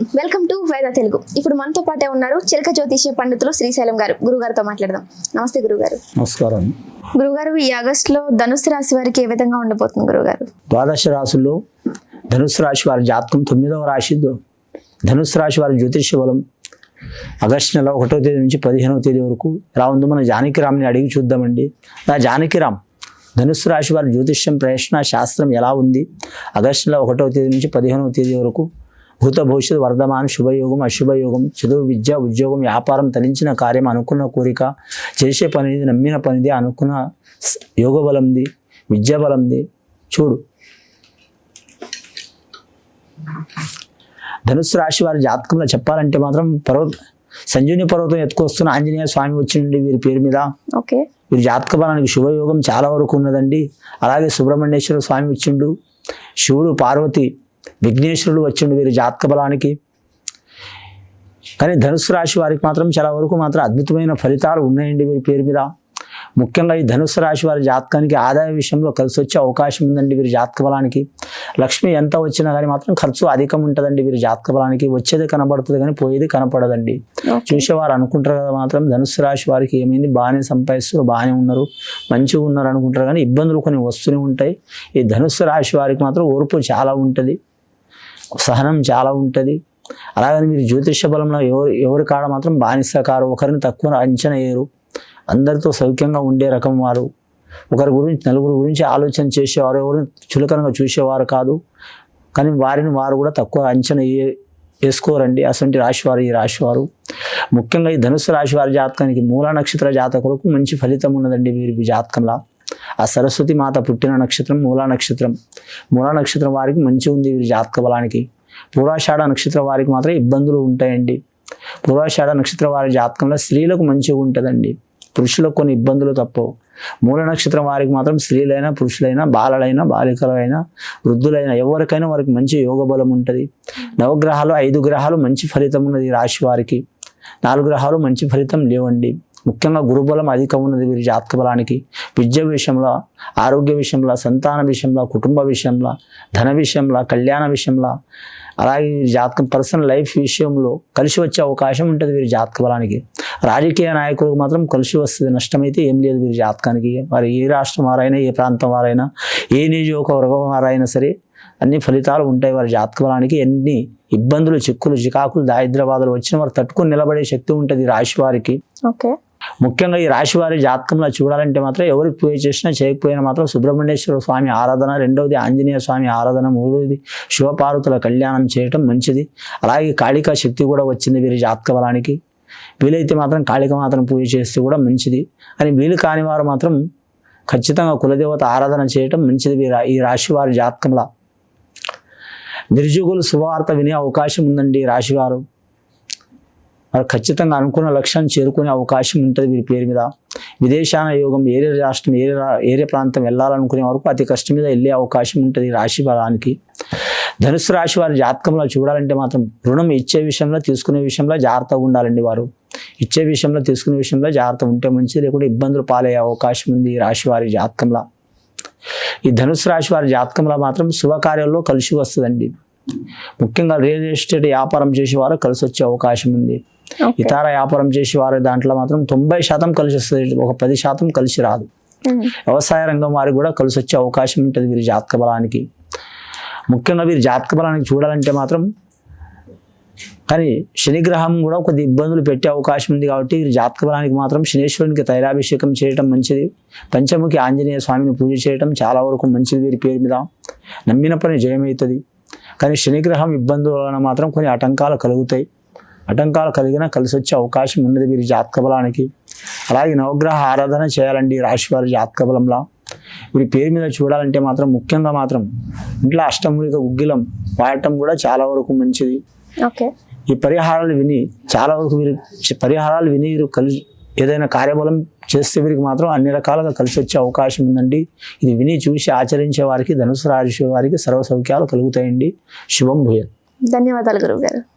Welcome to వేద తెలుగు ఇప్పుడు మనతో పాటే ఉన్నారు చిలక జ్యోతిష్య పండితులు శ్రీశైలం గారు. గురుగారితో మాట్లాడదాం. నమస్తే గురుగారు. నమస్కారం. గురుగారు ఈ ఆగస్టులో ధనుసు రాశి వారికి ఏ విధంగా ఉండబోతుంది గురుగారు? ద్వాదశ రాశుల్లో ధనుసు రాశి వారి జాతకం తొమ్మిదవ రాశి. ధనుసు రాశి వారి జ్యోతిష్య బలం ఆగస్టు నెల ఒకటో తేదీ నుంచి పదిహేనవ తేదీ వరకు ఎలా ఉందో మన జానకిరామ్ని అడిగి చూద్దామండి. నా జానకిరామ్ ధనుసు రాశి వారి జ్యోతిష్యం ప్రవేశన శాస్త్రం ఎలా ఉంది? ఆగస్టు నెల ఒకటవ తేదీ నుంచి పదిహేనవ తేదీ వరకు భూత భవిష్యత్ వర్ధమాన శుభయోగం అశుభయోగం చదువు విద్య ఉద్యోగం వ్యాపారం తలించిన కార్యం అనుకున్న కోరిక చేసే పనిది నమ్మిన పనిది అనుకున్న యోగ బలంది విద్యా బలంది చూడు. ధనుసు రాశి వారి జాతకంలో చెప్పాలంటే మాత్రం పర్వత సంజీవని పర్వతం ఎత్తుకొస్తున్న ఆంజనేయ స్వామి వచ్చిండి వీరి పేరు మీద. ఓకే. వీరి జాతక బలానికి శుభయోగం చాలా వరకు ఉన్నదండి. అలాగే సుబ్రహ్మణ్యేశ్వర స్వామి వచ్చిండు. శివుడు పార్వతి విఘ్నేశ్వరుడు వచ్చిండు వీరి జాతక బలానికి. కానీ ధనుసు రాశి వారికి మాత్రం చాలా వరకు మాత్రం అద్భుతమైన ఫలితాలు ఉన్నాయండి వీరి పేరు మీద. ముఖ్యంగా ఈ ధనుసు రాశి వారి జాతకానికి ఆదాయ విషయంలో కలిసి వచ్చే అవకాశం ఉందండి వీరి జాతక బలానికి. లక్ష్మి ఎంత వచ్చినా కానీ మాత్రం ఖర్చు అధికం ఉంటుందండి వీరి జాతక బలానికి. వచ్చేది కనబడుతుంది కానీ పోయేది కనపడదండి. చూసేవారు అనుకుంటారు కదా మాత్రం ధనుసు రాశి వారికి ఏమైంది? బాగానే సంపాదిస్తారు బాగానే ఉన్నారు మంచిగా ఉన్నారు అనుకుంటారు కానీ ఇబ్బందులు కొన్ని వస్తూనే ఉంటాయి. ఈ ధనుసు రాశి వారికి మాత్రం ఓర్పు చాలా ఉంటుంది. సహనం చాలా ఉంటుంది. అలాగని మీరు జ్యోతిష బలంలో ఎవరు ఎవరి కాడ మాత్రం బానిసకారు ఒకరిని తక్కువ అంచనా వేయరు. అందరితో సౌఖ్యంగా ఉండే రకం వారు. ఒకరి గురించి నలుగురు గురించి ఆలోచన చేసేవారు ఎవరిని చులకనగా చూసేవారు కాదు. కానీ వారిని వారు కూడా తక్కువ అంచనా వే- వేసుకోరండి. అటువంటి రాశివారు ఈ రాశివారు ముఖ్యంగా ఈ ధనుసు రాశి వారి జాతకానికి మూల నక్షత్ర జాతకులకు మంచి ఫలితం ఉన్నదండి వీరి జాతకంలో. ఆ సరస్వతి మాత పుట్టిన నక్షత్రం మూలా నక్షత్రం. మూలా నక్షత్రం వారికి మంచి ఉంది వీరి జాతక బలానికి. పూర్వాషాఢ నక్షత్రం వారికి మాత్రం ఇబ్బందులు ఉంటాయండి. పూర్వాషాఢ నక్షత్రం వారి జాతకంలో స్త్రీలకు మంచిగా ఉంటుందండి. పురుషులకు కొన్ని ఇబ్బందులు తప్పవు. మూల నక్షత్రం వారికి మాత్రం స్త్రీలైనా పురుషులైనా బాలలైనా బాలికలైనా వృద్ధులైనా ఎవరికైనా వారికి మంచి యోగ బలం ఉంటుంది. నవగ్రహాలు ఐదు గ్రహాలు మంచి ఫలితం ఉన్నది రాశి వారికి. నాలుగు గ్రహాలు మంచి ఫలితం లేవండి. ముఖ్యంగా గురుబలం అధికం ఉన్నది వీరి జాతక బలానికి విద్య విషయంలో ఆరోగ్య విషయంలో సంతాన విషయంలో కుటుంబ విషయంలో ధన విషయంలో కళ్యాణ విషయంలో అలాగే వీరి జాతకం పర్సనల్ లైఫ్ విషయంలో కలిసి వచ్చే అవకాశం ఉంటుంది వీరి జాతక బలానికి. రాజకీయ నాయకులకు మాత్రం కలిసి వస్తుంది నష్టమైతే ఏం లేదు వీరి జాతకానికి. వారు ఏ రాష్ట్రం వారైనా ఏ ప్రాంతం వారైనా ఏ నియోజకవర్గం వారైనా సరే అన్ని ఫలితాలు ఉంటాయి వారి జాతక బలానికి. ఎన్ని ఇబ్బందులు చిక్కులు చికాకులు దారిద్ర్యబాధలు వచ్చిన వారు తట్టుకుని నిలబడే శక్తి ఉంటుంది రాశి వారికి. ఓకే. ముఖ్యంగా ఈ రాశి వారి జాతకంలో చూడాలంటే మాత్రం ఎవరికి పూజ చేసినా చేయకపోయినా మాత్రం సుబ్రహ్మణ్యేశ్వర స్వామి ఆరాధన రెండవది ఆంజనేయ స్వామి ఆరాధన మూడవది శివపార్వతుల కళ్యాణం చేయటం మంచిది. అలాగే కాళికా శక్తి కూడా వచ్చింది వీరి జాతక బలానికి. వీలైతే మాత్రం కాళిక మాత్రం పూజ చేస్తే కూడా మంచిది. అని వీలు కాని వారు మాత్రం ఖచ్చితంగా కులదేవత ఆరాధన చేయటం మంచిది వీరు ఈ రాశి వారి జాతకంలో. నిర్జుగులు శుభవార్త వినే అవకాశం ఉందండి ఈ రాశివారు మరి ఖచ్చితంగా అనుకున్న లక్ష్యాన్ని చేరుకునే అవకాశం ఉంటుంది వీరి పేరు మీద. విదేశాన యోగం ఏరే రాష్ట్రం ఏరే రా- ఏరే ప్రాంతం వెళ్ళాలనుకునే వరకు అతి కష్టం మీద వెళ్ళే అవకాశం ఉంటుంది రాశి బలానికి ధనుసు రాశి వారి జాతకంలో చూడాలంటే మాత్రం రుణం ఇచ్చే విషయంలో తీసుకునే విషయంలో జాగ్రత్తగా ఉండాలండి వారు. ఇచ్చే విషయంలో తీసుకునే విషయంలో జాగ్రత్త ఉంటే మంచిది లేకుంటే ఇబ్బందులు పాలయ్యే అవకాశం ఉంది ఈ రాశి వారి జాతకంలో. ఈ ధనుసు రాశి వారి జాతకంలో మాత్రం శుభకార్యాల్లో కలిసి వస్తుందండి. ముఖ్యంగా రియల్ ఎస్టేట్ వ్యాపారం చేసేవారు కలిసి వచ్చే అవకాశం ఉంది. ఇతర వ్యాపారం చేసేవారి దాంట్లో మాత్రం తొంభై శాతం కలిసి వస్తుంది. ఒక పది శాతం కలిసి రాదు. ఉమ్. వ్యవసాయ రంగం వారికి కూడా కలిసి వచ్చే అవకాశం ఉంటుంది వీరి జాతక బలానికి. ముఖ్యంగా వీరి జాతక బలానికి చూడాలంటే మాత్రం కానీ శనిగ్రహం కూడా కొద్ది ఇబ్బందులు పెట్టే అవకాశం ఉంది కాబట్టి వీరి జాతక బలానికి మాత్రం శనేశ్వరునికి తైలాభిషేకం చేయడం మంచిది. పంచముఖి ఆంజనేయ స్వామిని పూజ చేయడం చాలా వరకు మంచిది వీరి పేరు మీద. నమ్మిన పని జయమవుతుంది. కానీ శనిగ్రహం ఇబ్బందుల వలన మాత్రం కొన్ని ఆటంకాలు కలుగుతాయి. ఆటంకాలు కలిగినా కలిసి వచ్చే అవకాశం ఉన్నది వీరి జాతక బలానికి అలాగే నవగ్రహ ఆరాధన చేయాలండి ఈ రాశి వారి జాతక బలంలో వీరి పేరు మీద చూడాలంటే మాత్రం ముఖ్యంగా మాత్రం ఇంట్లో అష్టమూలిక గుగ్గిలం వాడటం కూడా చాలా వరకు మంచిది. ఓకే. ఈ పరిహారాలు విని చాలా వరకు వీరు పరిహారాలు విని వీరు కలిసి ఏదైనా కార్యబలం చేస్తే వీరికి మాత్రం అన్ని రకాలుగా కలిసి వచ్చే అవకాశం ఉందండి. ఇది విని చూసి ఆచరించే వారికి ధనుసు రాశి వారికి సర్వ సౌఖ్యాలు కలుగుతాయండి. శుభం భూయత్. ధన్యవాదాలు గురువు గారు